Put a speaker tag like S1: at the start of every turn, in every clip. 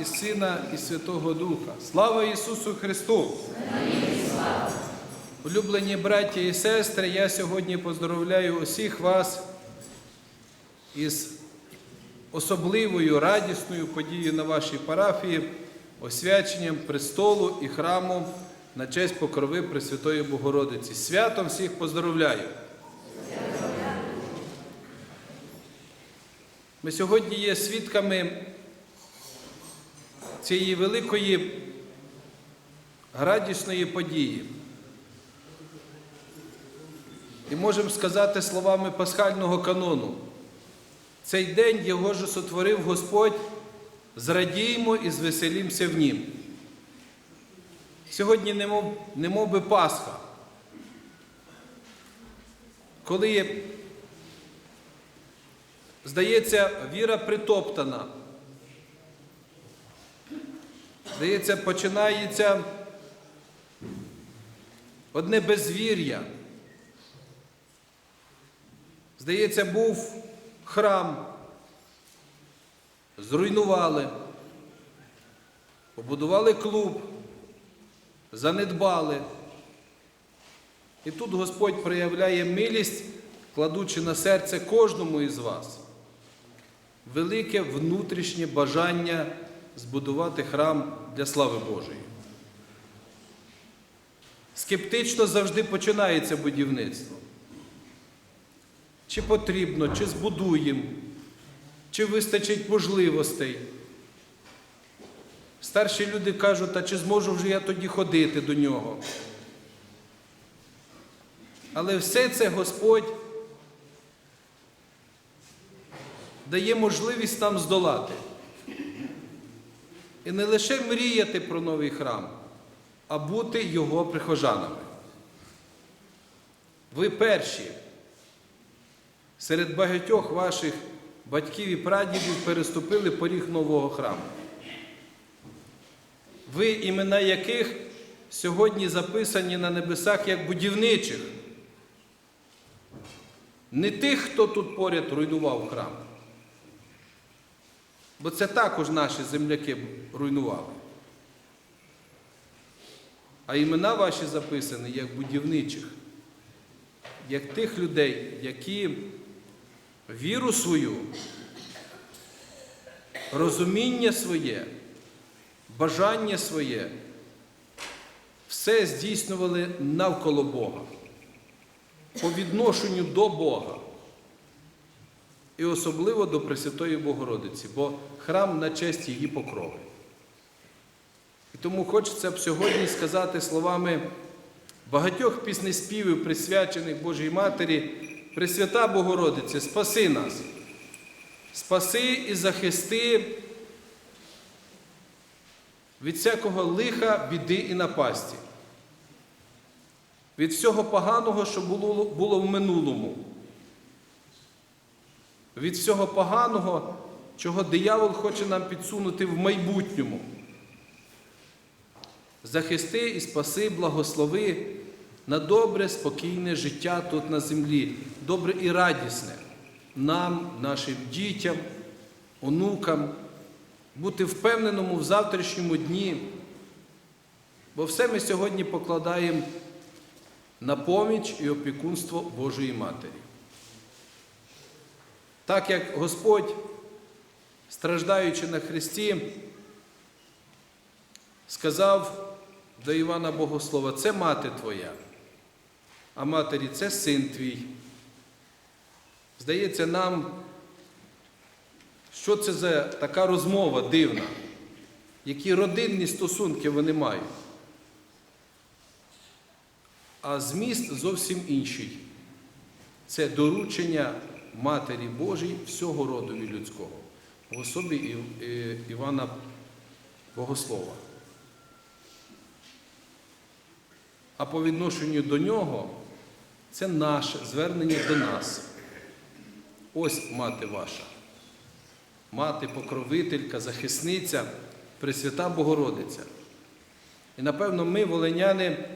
S1: І Сина, і Святого Духа. Слава Ісусу Христу! Улюблені браття і сестри, я сьогодні поздоровляю усіх вас із особливою радісною подією на вашій парафії, освяченням престолу і храму на честь покрови Пресвятої Богородиці. Святом всіх поздоровляю! Ми сьогодні є свідками цієї великої радісної події. І можемо сказати словами пасхального канону. Цей день його ж сотворив Господь, зрадіємо і звеселімося в нім. Сьогодні немов, немов би Пасха, коли, здається, віра притоптана. Здається, починається одне безвір'я. Здається, був храм, зруйнували, побудували клуб, занедбали. І тут Господь проявляє милість, кладучи на серце кожному із вас велике внутрішнє бажання збудувати храм для слави Божої. Скептично завжди починається будівництво. Чи потрібно, чи збудуємо, чи вистачить можливостей. Старші люди кажуть, а чи зможу вже я тоді ходити до нього? Але все це Господь дає можливість нам здолати. І не лише мріяти про новий храм, а бути його прихожанами. Ви перші серед багатьох ваших батьків і прадідів переступили поріг нового храму. Ви, імена яких сьогодні записані на небесах як будівничих. Не тих, хто тут поряд руйнував храм. Бо це також наші земляки руйнували. А імена ваші записані як будівничих, як тих людей, які віру свою, розуміння своє, бажання своє, все здійснювали навколо Бога, по відношенню до Бога. І особливо до Пресвятої Богородиці, бо храм на честь її покрови. І тому хочеться б сьогодні сказати словами багатьох піснеспівів, присвячених Божій Матері, Пресвята Богородице, спаси нас, спаси і захисти від всякого лиха, біди і напасті, від всього поганого, що було, було в минулому від всього поганого, чого диявол хоче нам підсунути в майбутньому. Захисти і спаси, благослови на добре, спокійне життя тут на землі, добре і радісне нам, нашим дітям, онукам, бути впевненому в завтрашньому дні. Бо все ми сьогодні покладаємо на поміч і опікунство Божої Матері. Так як Господь, страждаючи на Христі, сказав до Івана Богослова, це мати твоя, а матері це син твій. Здається, нам, що це за така розмова дивна, які родинні стосунки вони мають. А зміст зовсім інший. Це доручення Матері Божій всього родові людського, в особі Івана Богослова. А по відношенню до нього це наше звернення до нас. Ось мати ваша, мати покровителька, захисниця, Пресвята Богородиця. І напевно, ми, волиняни,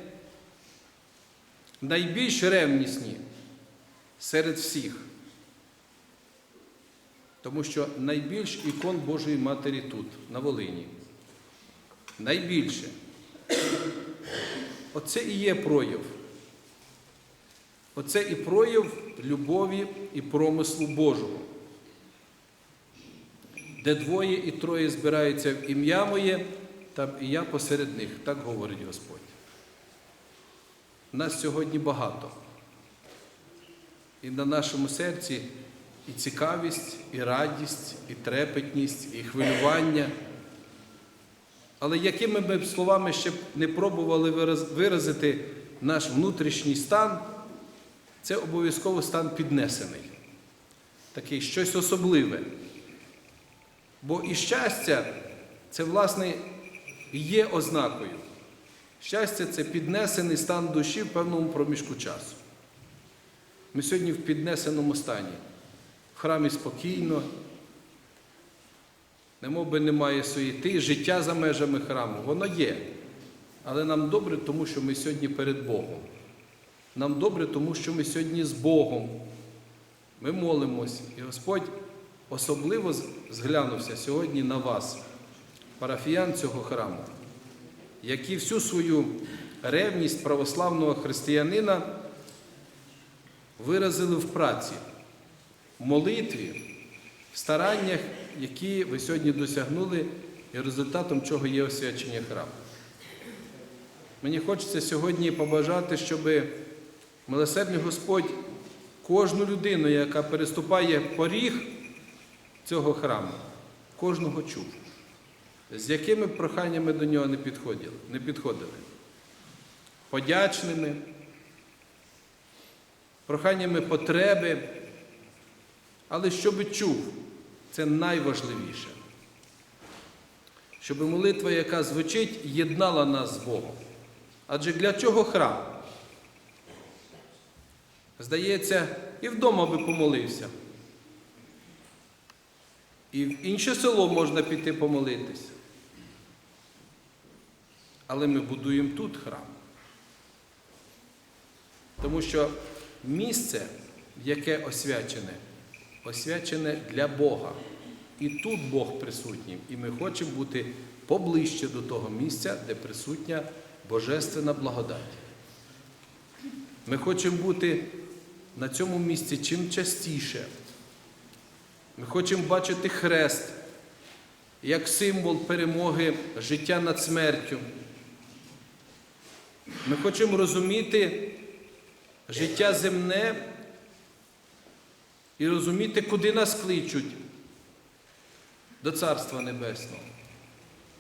S1: найбільш ревнісні серед всіх. Тому що найбільш ікон Божої Матері тут, на Волині. Найбільше. Оце і є прояв. Оце і прояв любові і промислу Божого. Де двоє і троє збираються в ім'я моє, там і я посеред них, так говорить Господь. Нас сьогодні багато. І на нашому серці і цікавість, і радість, і трепетність, і хвилювання. Але якими б словами ще б не пробували виразити наш внутрішній стан, це обов'язково стан піднесений. Такий щось особливе. Бо і щастя це, власне, є ознакою. Щастя це піднесений стан душі в певному проміжку часу. Ми сьогодні в піднесеному стані. Храмі спокійно, немов би немає суєти, життя за межами храму. Воно є. Але нам добре, тому що ми сьогодні перед Богом. Нам добре, тому що ми сьогодні з Богом. Ми молимось, і Господь особливо зглянувся сьогодні на вас, парафіян цього храму, які всю свою ревність православного християнина виразили в праці, в молитві, в стараннях, які ви сьогодні досягнули, і результатом чого є освячення храму. Мені хочеться сьогодні побажати, щоб милосердний Господь кожну людину, яка переступає поріг цього храму, кожного чув, з якими проханнями до нього не підходили, не підходили. Подячними, проханнями потреби, але щоб чув, це найважливіше. Щоб молитва, яка звучить, єднала нас з Богом. Адже для чого храм? Здається, і вдома би помолився. І в інше село можна піти помолитися. Але ми будуємо тут храм. Тому що місце, яке освячене, освячене для Бога. І тут Бог присутній. І ми хочемо бути поближче до того місця, де присутня Божественна благодать. Ми хочемо бути на цьому місці чим частіше. Ми хочемо бачити хрест як символ перемоги життя над смертю. Ми хочемо розуміти життя земне і розуміти, куди нас кличуть до Царства Небесного.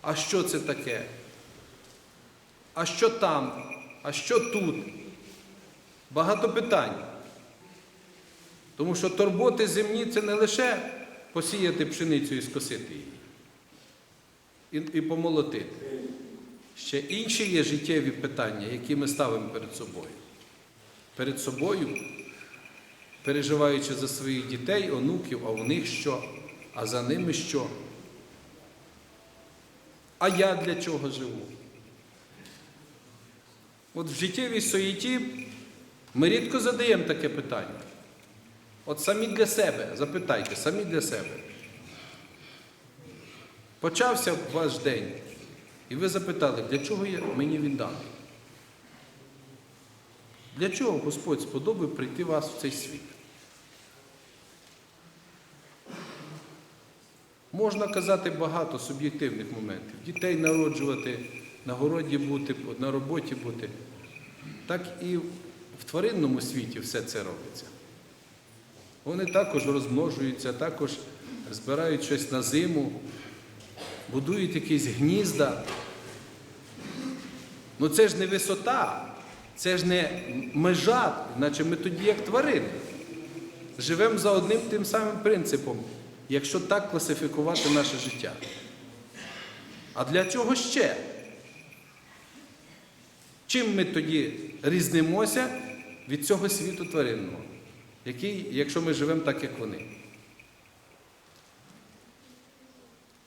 S1: А що це таке? А що там? А що тут? Багато питань. Тому що турботи земні це не лише посіяти пшеницю і скосити її і, і помолотити. Ще інші є життєві питання, які ми ставимо перед собою. Перед собою, переживаючи за своїх дітей, онуків, а у них що, а за ними що. А я для чого живу? От в життєвій суєті ми рідко задаємо таке питання. От самі для себе, запитайте, самі для себе. Почався ваш день, і ви запитали, для чого я, мені він даний? Для чого Господь сподобав прийти вас в цей світ? Можна казати багато суб'єктивних моментів. Дітей народжувати, на городі бути, на роботі бути. Так і в тваринному світі все це робиться. Вони також розмножуються, також збирають щось на зиму, будують якісь гнізда. Ну це ж не висота, це ж не межа, наче ми тоді як тварини. Живемо за одним тим самим принципом, якщо так класифікувати наше життя. А для чого ще? Чим ми тоді різнимося від цього світу тваринного, який, якщо ми живемо так, як вони?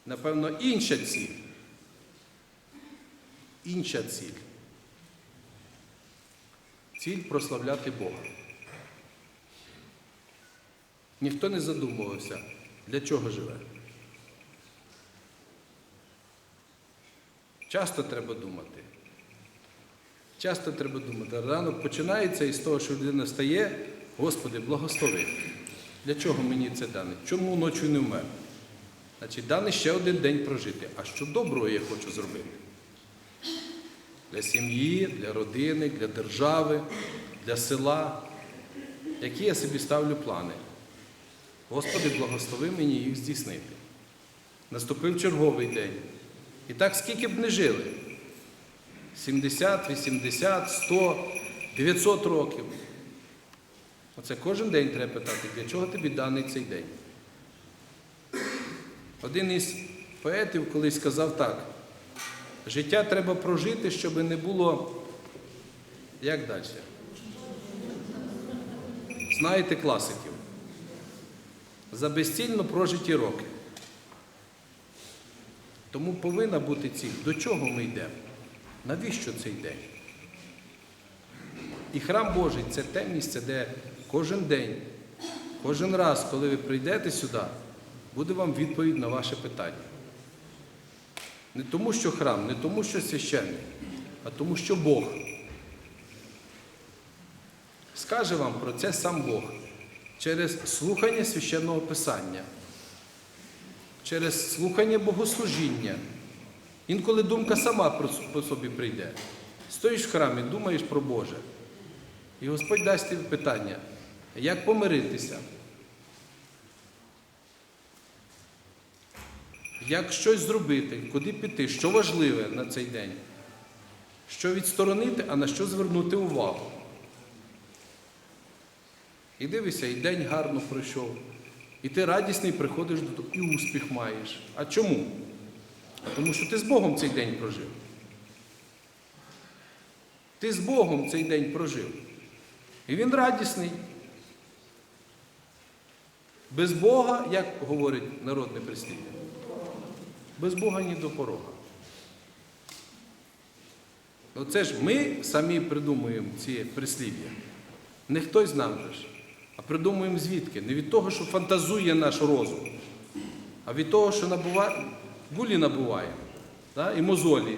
S1: Напевно, інша ціль. Інша ціль. Ціль прославляти Бога. Ніхто не задумувався, Для чого живе? Часто треба думати. Часто треба думати. Ранок починається із того, що людина стає, Господи, благослови. Для чого мені це дане? Чому ночі не вмер? Значить, даний ще один день прожити. А що доброго я хочу зробити? Для сім'ї, для родини, для держави, для села. Які я собі ставлю плани? Господи, благослови мені їх здійснити. Наступив черговий день. І так скільки б не жили? 70, 80, 100, 900 років. Оце кожен день треба питати, для чого тобі даний цей день. Один із поетів колись сказав так: життя треба прожити, щоб не було. Як далі? Знаєте класиків. За безцільно прожиті роки. Тому повинна бути ціль, до чого ми йдемо. Навіщо цей день? І храм Божий це те місце, де кожен день, кожен раз, коли ви прийдете сюди, буде вам відповідь на ваше питання. Не тому, що храм, не тому, що священник, а тому, що Бог. Скаже вам про це сам Бог через слухання священного Писання, через слухання богослужіння. Інколи думка сама по собі прийде. Стоїш в храмі, думаєш про Боже. І Господь дасть тобі питання, як помиритися, як щось зробити, куди піти, що важливе на цей день, що відсторонити, а на що звернути увагу. І дивися, і день гарно пройшов. І ти радісний приходиш додому, і успіх маєш. А чому? Тому що ти з Богом цей день прожив. Ти з Богом цей день прожив. І він радісний. Без Бога, як говорить народне прислів'я, без Бога ні до порога. Оце ж ми самі придумуємо ці прислів'я. Не хтось нам ж, а придумуємо звідки? Не від того, що фантазує наш розум, а від того, що набуває, гулі набуває да? і мозолі.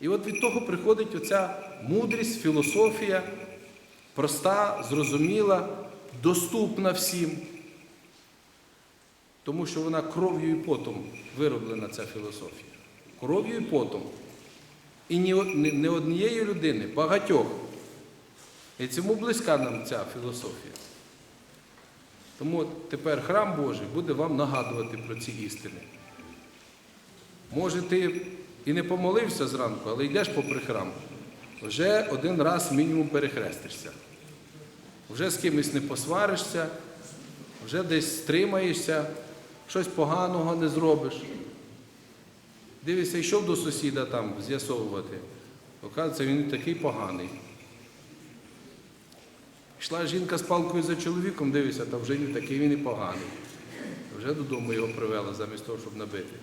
S1: І от від того приходить оця мудрість, філософія, проста, зрозуміла, доступна всім. Тому що вона кров'ю і потом вироблена ця філософія. Кров'ю і потом. І не однієї людини, багатьох. І цьому близька нам ця філософія. Тому тепер храм Божий буде вам нагадувати про ці істини. Може, ти і не помолився зранку, але йдеш попри храм, вже один раз мінімум перехрестишся. Вже з кимось не посваришся, вже десь стримаєшся, щось поганого не зробиш. Дивишся, йшов до сусіда там з'ясовувати. Оказується, він такий поганий. Йшла жінка з палкою за чоловіком, дивишся, та вже не такий він і поганий. Вже додому його привела замість того, щоб набити.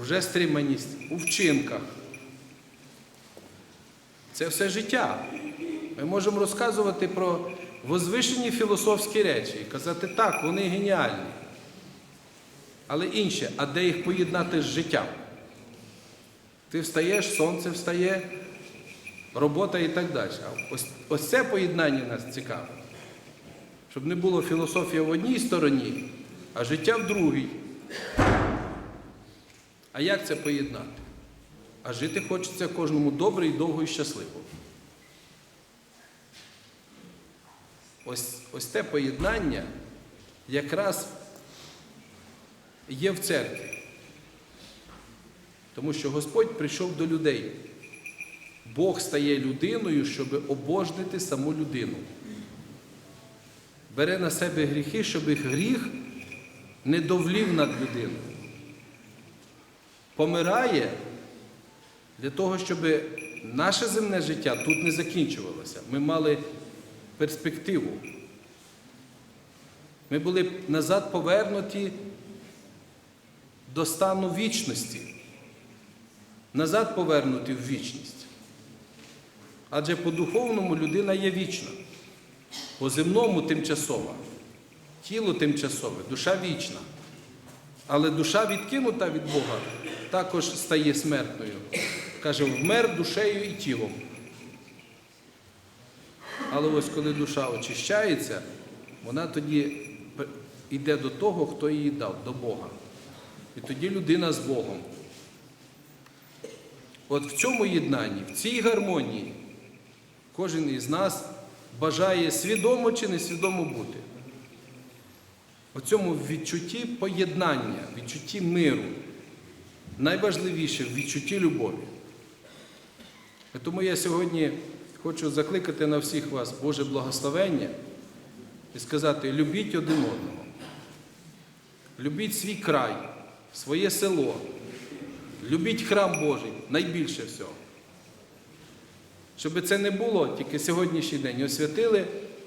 S1: Вже стриманість у вчинках. Це все життя. Ми можемо розказувати про возвишені філософські речі і казати, так, вони геніальні. Але інше, а де їх поєднати з життям? Ти встаєш, сонце встає, робота і так далі. Ось, ось це поєднання нас цікаве. Щоб не було філософія в одній стороні, а життя в другій. А як це поєднати? А жити хочеться кожному добре і довго і щасливо. Ось, ось те поєднання якраз є в церкві. Тому що Господь прийшов до людей. Бог стає людиною, щоб обожнити саму людину. Бере на себе гріхи, щоб гріх не довлів над людиною. Помирає для того, щоб наше земне життя тут не закінчувалося. Ми мали перспективу. Ми були назад повернуті до стану вічності. Назад повернуті в вічність. Адже по духовному людина є вічна, по земному тимчасова. тіло тимчасове, душа вічна. Але душа відкинута від Бога також стає смертною. Каже, вмер душею і тілом. Але ось коли душа очищається, вона тоді йде до того, хто її дав, до Бога. І тоді людина з Богом. От в цьому єднанні, в цій гармонії, кожен із нас бажає свідомо чи несвідомо бути. У цьому відчутті поєднання, відчутті миру, найважливіше в відчутті любові. Тому я сьогодні хочу закликати на всіх вас Боже благословення і сказати: любіть один одного, любіть свій край, своє село, любіть храм Божий найбільше всього. Щоб це не було тільки сьогоднішній день. Освятили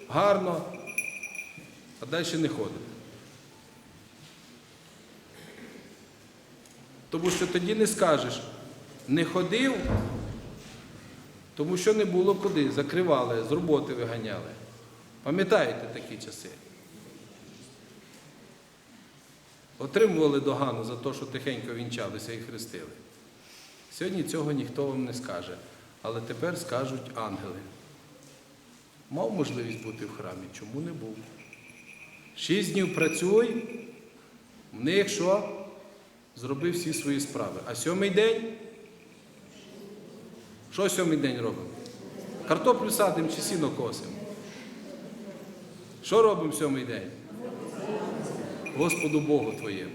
S1: гарно, а далі не ходимо. Тому що тоді не скажеш, не ходив, тому що не було куди, закривали, з роботи виганяли. Пам'ятаєте такі часи? Отримували догану за те, що тихенько вінчалися і хрестили. Сьогодні цього ніхто вам не скаже, але тепер скажуть ангели. Мав можливість бути в храмі, чому не був? Шість днів працюй, в них що? Зробив всі свої справи. А сьомий день? Що сьомий день робимо? Картоплю садимо чи сіно косимо? Що робимо сьомий день? Господу Богу твоєму.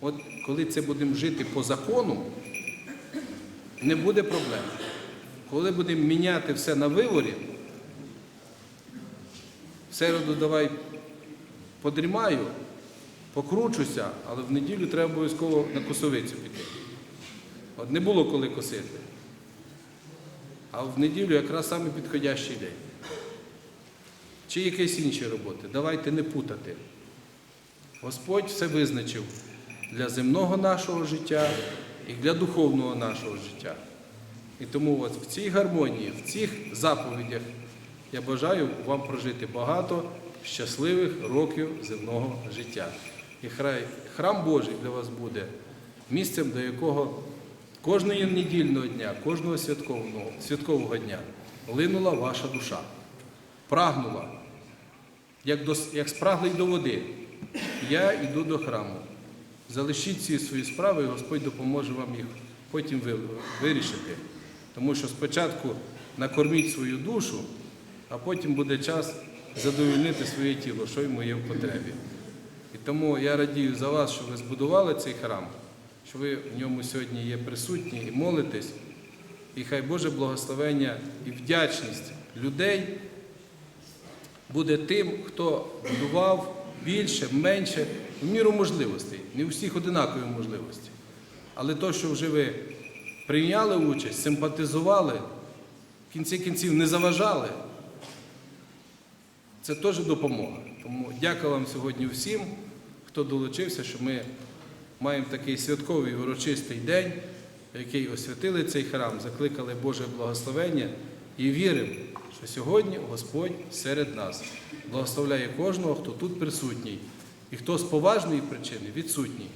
S1: От коли це будемо жити по закону, не буде проблем. Коли будемо міняти все на виворі, в середу давай подрімаю, покручуся, але в неділю треба обов'язково на косовицю піти. От не було коли косити. А в неділю якраз саме підходящий день. Чи якісь інші роботи. Давайте не путати. Господь все визначив для земного нашого життя і для духовного нашого життя. І тому от в цій гармонії, в цих заповідях я бажаю вам прожити багато щасливих років земного життя. І храй храм Божий для вас буде місцем, до якого кожного недільного дня, кожного святкового, святкового дня линула ваша душа, прагнула, як, до, як спраглий до води. Я йду до храму. Залишіть ці свої справи, і Господь допоможе вам їх потім ви- вирішити. Тому що спочатку накорміть свою душу, а потім буде час задовольнити своє тіло, що йому є в потребі. І тому я радію за вас, що ви збудували цей храм, що ви в ньому сьогодні є присутні і молитесь. І хай Боже благословення і вдячність людей буде тим, хто будував більше, менше, в міру можливостей. Не у всіх одинакові можливості. Але то, що вже ви прийняли участь, симпатизували, в кінці кінців не заважали, це теж допомога. Тому дякую вам сьогодні всім, хто долучився, що ми маємо такий святковий урочистий день, який освятили цей храм, закликали Боже благословення і віримо, що сьогодні Господь серед нас благословляє кожного, хто тут присутній, і хто з поважної причини відсутній.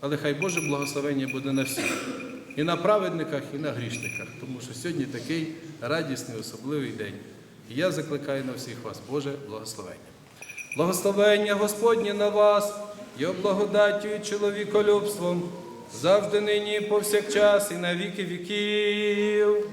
S1: Але хай Боже благословення буде на всіх, і на праведниках, і на грішниках, тому що сьогодні такий радісний, особливий день. І я закликаю на всіх вас, Боже, благословення. Благословення Господнє на вас, його благодаттю і чоловіколюбством, завжди нині повсякчас, і на віки віків.